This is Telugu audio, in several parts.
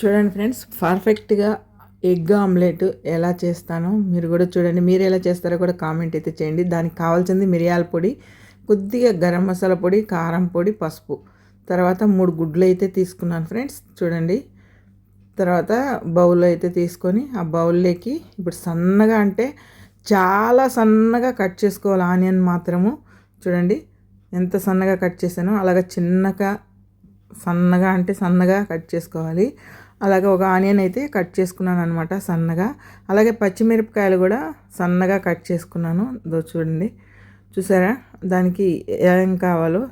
చూడండి ఫ్రెండ్స్ పర్ఫెక్ట్గా ఎగ్ ఆమ్లెట్ ఎలా చేస్తానో మీరు కూడా చూడండి. మీరు ఎలా చేస్తారో కూడా కామెంట్ అయితే చేయండి. దానికి కావాల్సింది మిరియాల పొడి కొద్దిగా గరం మసాలా పొడి కారం పొడి పసుపు. తర్వాత మూడు గుడ్లు అయితే తీసుకున్నాను ఫ్రెండ్స్ చూడండి. తర్వాత బౌల్ అయితే తీసుకొని ఆ బౌల్లోకి ఇప్పుడు సన్నగా అంటే చాలా సన్నగా కట్ చేసుకోవాలి ఆనియన్ మాత్రము. చూడండి ఎంత సన్నగా కట్ చేశానో అలాగ చిన్నగా సన్నగా అంటే సన్నగా కట్ చేసుకోవాలి. అలాగే ఒక ఆనియన్ అయితే కట్ చేసుకున్నాను అనమాట సన్నగా. అలాగే పచ్చిమిరపకాయలు కూడా సన్నగా కట్ చేసుకున్నాను. దో చూడండి. చూసారా? దానికి ఏం కావాలో?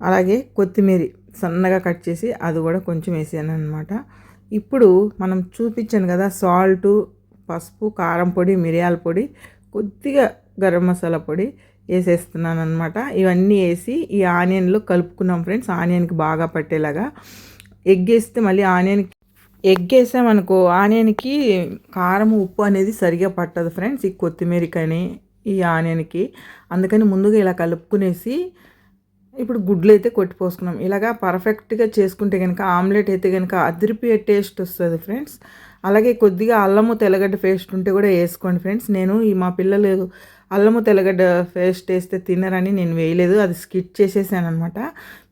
అలాగే కొత్తిమీర సన్నగా కట్ చేసి అది కూడా కొంచెం వేసాను అనమాట ఇప్పుడు మనం చూపించాను కదా సాల్టు పసుపు కారం పొడి మిరియాల పొడి కొద్దిగా గరం మసాలా పొడి వేసేస్తున్నాను అనమాట ఇవన్నీ వేసి ఈ ఆనియన్లో కలుపుకున్నాం ఫ్రెండ్స్. ఆనియన్కి బాగా పట్టేలాగా ఎగ్ వేస్తే మళ్ళీ ఆనియన్ ఎగ్ వేసామనుకో ఆనియన్కి కారం ఉప్పు అనేది సరిగా పట్టదు ఫ్రెండ్స్ ఈ కొత్తిమీర కానీ ఈ ఆనియన్కి. అందుకని ముందుగా ఇలా కలుపుకునేసి ఇప్పుడు గుడ్లు అయితే కొట్టిపోసుకున్నాం ఇలాగా పర్ఫెక్ట్గా చేసుకుంటే కనుక ఆమ్లెట్ అయితే కనుక అదిరిపోయే టేస్ట్ వస్తుంది ఫ్రెండ్స్. అలాగే కొద్దిగా అల్లము తెల్లగడ్డ పేస్ట్ ఉంటే కూడా వేసుకోండి ఫ్రెండ్స్. నేను ఈ మా పిల్లలు అల్లము తెల్లగడ్డ పేస్ట్ వేస్తే తినరని నేను వేయలేదు అది స్కిట్ చేసేసాను అనమాట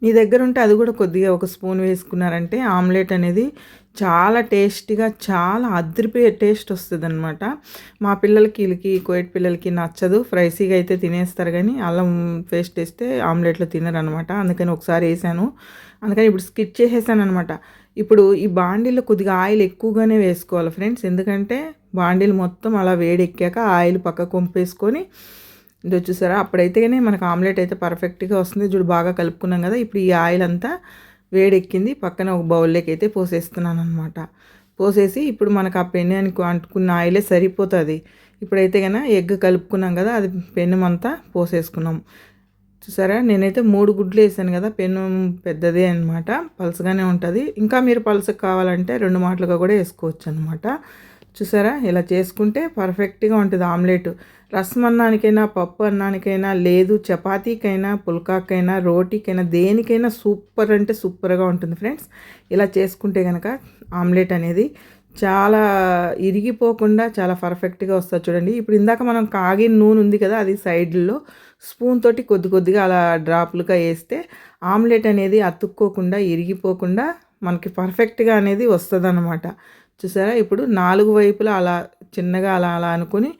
మీ దగ్గర ఉంటే అది కూడా కొద్దిగా ఒక స్పూన్ వేసుకున్నారంటే ఆమ్లెట్ అనేది చాలా టేస్టీగా చాలా అదిరిపోయే టేస్ట్ వస్తుంది అనమాట మా పిల్లలకి వీళ్ళకి కోయిట్ పిల్లలకి నచ్చదు ఫ్రైసీగా అయితే తినేస్తారు కానీ అల్లం పేస్ట్ వేస్తే ఆమ్లెట్లో తినరు అనమాట అందుకని ఒకసారి వేసాను. అందుకని ఇప్పుడు స్కిట్ చేసేసాను అనమాట ఇప్పుడు ఈ బాండీలో కొద్దిగా ఆయిల్ ఎక్కువగానే వేసుకోవాలి ఫ్రెండ్స్. ఎందుకంటే బాండీలు మొత్తం అలా వేడెక్కాక ఆయిల్ పక్క కొంపేసుకొని ఇది వచ్చేసారా అప్పుడైతే కానీ మనకు ఆమ్లెట్ అయితే పర్ఫెక్ట్గా వస్తుంది. చూడు బాగా కలుపుకున్నాం కదా ఇప్పుడు ఈ ఆయిల్ అంతా వేడెక్కింది. పక్కన ఒక బౌల్లోకి అయితే పోసేస్తున్నాను అనమాట పోసేసి ఇప్పుడు మనకు ఆ పెన్ను అంటుకున్న ఆయిలే సరిపోతుంది. ఇప్పుడైతే కన్నా ఎగ్ కలుపుకున్నాం కదా అది పెన్ను అంతా పోసేసుకున్నాం. చూసారా? నేనైతే మూడు గుడ్లు వేసాను కదా పెన్ను పెద్దదే అనమాట పలుసగానే ఉంటుంది. ఇంకా మీరు పలుసకు కావాలంటే రెండు మాటలుగా కూడా వేసుకోవచ్చు అనమాట చూసారా? ఇలా చేసుకుంటే పర్ఫెక్ట్గా ఉంటుంది ఆమ్లెట్. రసం అన్నానికైనా పప్పు అన్నానికైనా లేదు చపాతీకైనా పుల్కాకైనా రోటీకైనా దేనికైనా సూపర్ అంటే సూపర్గా ఉంటుంది ఫ్రెండ్స్. ఇలా చేసుకుంటే కనుక ఆమ్లెట్ అనేది చాలా ఇరిగిపోకుండా చాలా పర్ఫెక్ట్గా వస్తుంది చూడండి. ఇప్పుడు ఇందాక మనం కాగిన నూనె ఉంది కదా అది సైడ్లో స్పూన్ తోటి కొద్ది కొద్దిగా అలా డ్రాప్లుగా వేస్తే ఆమ్లెట్ అనేది అతుక్కోకుండా ఇరిగిపోకుండా మనకి పర్ఫెక్ట్గా అనేది వస్తుంది అన్నమాట చూసారా? ఇప్పుడు నాలుగు వైపులా అలా చిన్నగా అలా అలా అనుకుని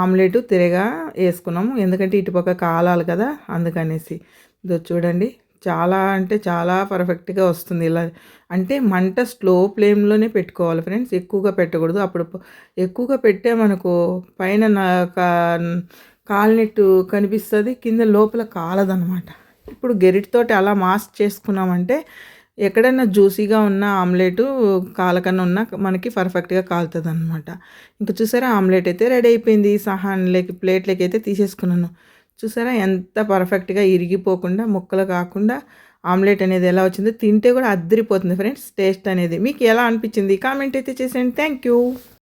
ఆమ్లెట్ తిరగా వేసుకున్నాము. ఎందుకంటే ఇటుపక్క కాలాలి కదా అందుకనేసి. ఇదో చూడండి చాలా అంటే చాలా పర్ఫెక్ట్గా వస్తుంది ఇలా. అంటే మంట స్లో ఫ్లేమ్లోనే పెట్టుకోవాలి ఫ్రెండ్స్ ఎక్కువగా పెట్టకూడదు. అప్పుడు ఎక్కువగా పెట్టే మనకు పైన కాలినెట్టు కనిపిస్తుంది కింద లోపల కాలదనమాట. ఇప్పుడు గెరిటితోటి అలా మాస్క్ చేసుకున్నామంటే ఎక్కడైనా జ్యూసీగా ఉన్న ఆమ్లెట్ కాలకన్నా ఉన్న మనకి పర్ఫెక్ట్గా కాలుతుంది అనమాట ఇంకా చూసారా ఆమ్లెట్ అయితే రెడీ అయిపోయింది. సహాన్లోకి ప్లేట్లోకి అయితే తీసేసుకున్నాను. చూసారా ఎంత పర్ఫెక్ట్గా ఇరిగిపోకుండా ముక్కలు కాకుండా ఆమ్లెట్ అనేది ఎలా వచ్చిందో తింటే కూడా అద్దరిపోతుంది ఫ్రెండ్స్. టేస్ట్ అనేది మీకు ఎలా అనిపించింది కామెంట్ అయితే చేసేయండి. Thank you.